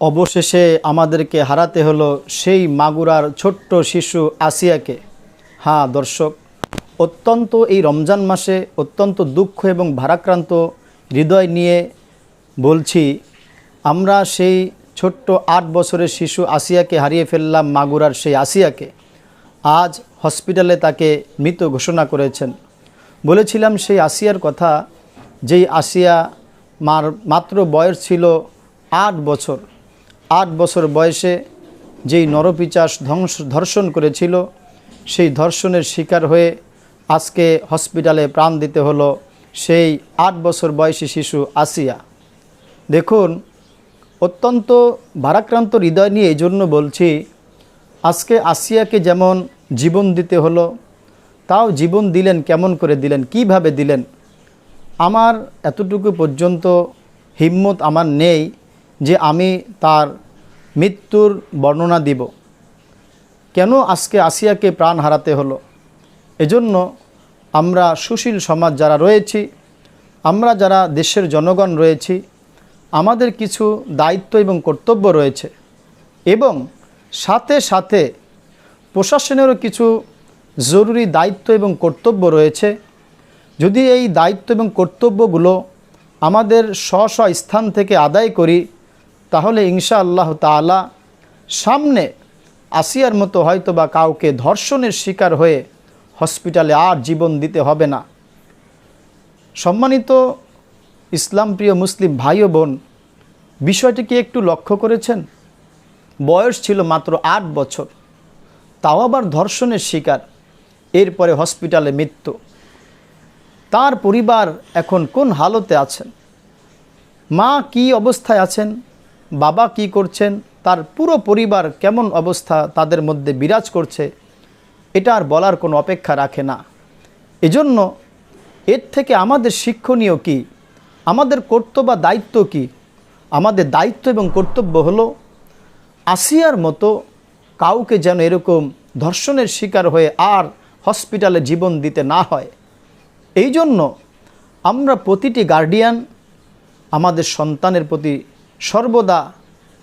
অবশেষে আমাদেরকে হারাতে হলো সেই মাগুরার ছোট্ট শিশু আসিয়াকে। হ্যাঁ দর্শক, অত্যন্ত এই রমজান মাসে অত্যন্ত দুঃখ এবং ভারাক্রান্ত হৃদয় নিয়ে বলছি, আমরা সেই ছোট্ট আট বছরের শিশু আসিয়াকে হারিয়ে ফেললাম মাগুরার সেই আসিয়াকে। আজ হসপিটালে তাকে মৃত ঘোষণা করেছেন। বলেছিলাম সেই আসিয়ার কথা, যেই আসিয়া মার, মাত্র বয়স ছিল আট বছর। আট বছর বয়সে যেই নরপিচাস ধ্বংস, ধর্ষণ করেছিল, সেই ধর্ষণের শিকার হয়ে আজকে হসপিটালে প্রাণ দিতে হলো সেই আট বছর বয়সী শিশু আসিয়া। দেখুন, অত্যন্ত ভারাক্রান্ত হৃদয় নিয়ে এই জন্য বলছি, আজকে আসিয়াকে যেমন জীবন দিতে হলো, তাও জীবন দিলেন কেমন করে দিলেন, কীভাবে দিলেন? আমার এতটুকু পর্যন্ত হিম্মত আমার নেই। যে আমি তার মৃত্যুর বর্ণনা দিব। কেন আজকে আসিয়াকে প্রাণ হারাতে হলো? এজন্য আমরা সুশীল সমাজ যারা রয়েছি, আমরা যারা দেশের জনগণ রয়েছি, আমাদের কিছু দায়িত্ব এবং কর্তব্য রয়েছে এবং সাথে সাথে প্রশাসনেরও কিছু জরুরি দায়িত্ব এবং কর্তব্য রয়েছে। যদি এই দায়িত্ব এবং কর্তব্যগুলো আমাদের স্ব স্থান থেকে আদায় করি তাহলে ইনশা আল্লাহ তালা সামনে আসিয়ার মতো হয়তো বা কাউকে ধর্ষণের শিকার হয়ে হসপিটালে আর জীবন দিতে হবে না। সম্মানিত ইসলাম প্রিয় মুসলিম ভাই ও বোন, বিষয়টিকে একটু লক্ষ্য করেছেন? বয়স ছিল মাত্র আট বছর। তাও আবার ধর্ষণের শিকার, এরপরে হসপিটালে মৃত্যু। তার পরিবার এখন কোন হালতে আছেন? মা কি অবস্থায় আছেন? বাবা কি করছেন, তার পুরো পরিবার কেমন অবস্থা, তাদের মধ্যে বিরাজ করছে, এটা আর বলার কোনো অপেক্ষা রাখে না। এজন্য এর থেকে আমাদের শিক্ষণীয় কি? আমাদের কর্তব্য দায়িত্ব কি? আমাদের দায়িত্ব এবং কর্তব্য হলো আসিয়ার মতো কাউকে যেন এরকম ধর্ষণের শিকার হয়ে আর হসপিটালে জীবন দিতে না হয়। এই জন্য আমরা প্রতিটি গার্ডিয়ান, আমাদের সন্তানের প্রতি সর্বদা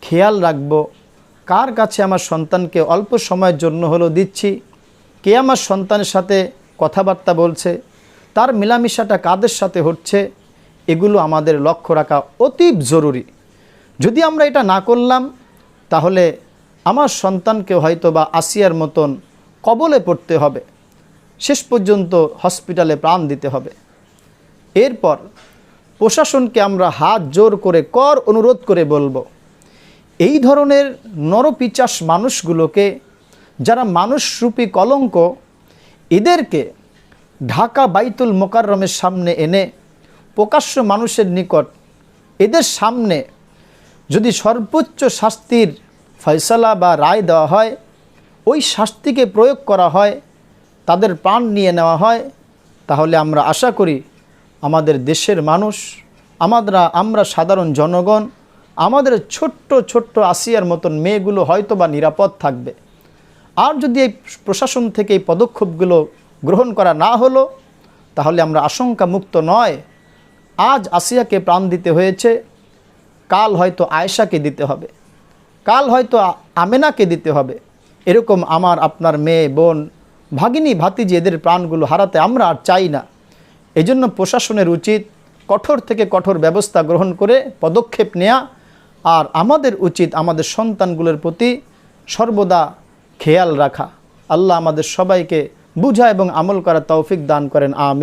খেয়াল রাখব, কার কাছে আমার সন্তানকে অল্প সময়ের জন্য হলেও দিচ্ছি, কে আমার সন্তানের সাথে কথাবার্তা বলছে, তার মেলামেশাটা কাদের সাথে হচ্ছে, এগুলো আমাদের লক্ষ্য রাখা অতীব জরুরি। যদি আমরা এটা না করলাম, তাহলে আমার সন্তানকে হয়তো বা আসিয়ার মতন কবলে পড়তে হবে, শেষ পর্যন্ত হসপিটালে প্রাণ দিতে হবে। এরপর প্রশাসনকে আমরা হাত জোর করে কর অনুরোধ করে বলব, এই ধরনের নরপিচাস মানুষগুলোকে, যারা মানুষরূপী কলঙ্ক, এদেরকে ঢাকা বাইতুল মোকাররমের সামনে এনে প্রকাশ্য মানুষের নিকট এদের সামনে যদি সর্বোচ্চ শাস্তির ফয়সালা বা রায় দেওয়া হয়, ওই শাস্তিকে প্রয়োগ করা হয়, তাদের প্রাণ নিয়ে নেওয়া হয়, তাহলে আমরা আশা করি আমাদের দেশের মানুষ আমরা আমরা সাধারণ জনগণ, আমাদের ছোট্ট ছোট্ট আসিয়ার মতন মেয়েগুলো হয়তো বা নিরাপদ থাকবে। আর যদি এই প্রশাসন থেকে এই পদক্ষেপগুলো গ্রহণ করা না হলো, তাহলে আমরা আশঙ্কা মুক্ত নয়। আজ আসিয়াকে প্রাণ দিতে হয়েছে, কাল হয়তো আয়েশাকে দিতে হবে। কাল হয়তো আমেনাকে দিতে হবে। এরকম আমার আপনার মেয়ে, বোন, ভাগিনী, ভাতিজি, এদের প্রাণগুলো হারাতে আমরা আর চাই না। এজন্য প্রশাসনের উচিত কঠোর থেকে কঠোর ব্যবস্থা গ্রহণ করে পদক্ষেপ নেয়া, আর আমাদের উচিত আমাদের সন্তানগুলোর প্রতি সর্বদা খেয়াল রাখা। আল্লাহ আমাদের সবাইকে বুঝা এবং আমল করা তৌফিক দান করেন। আমি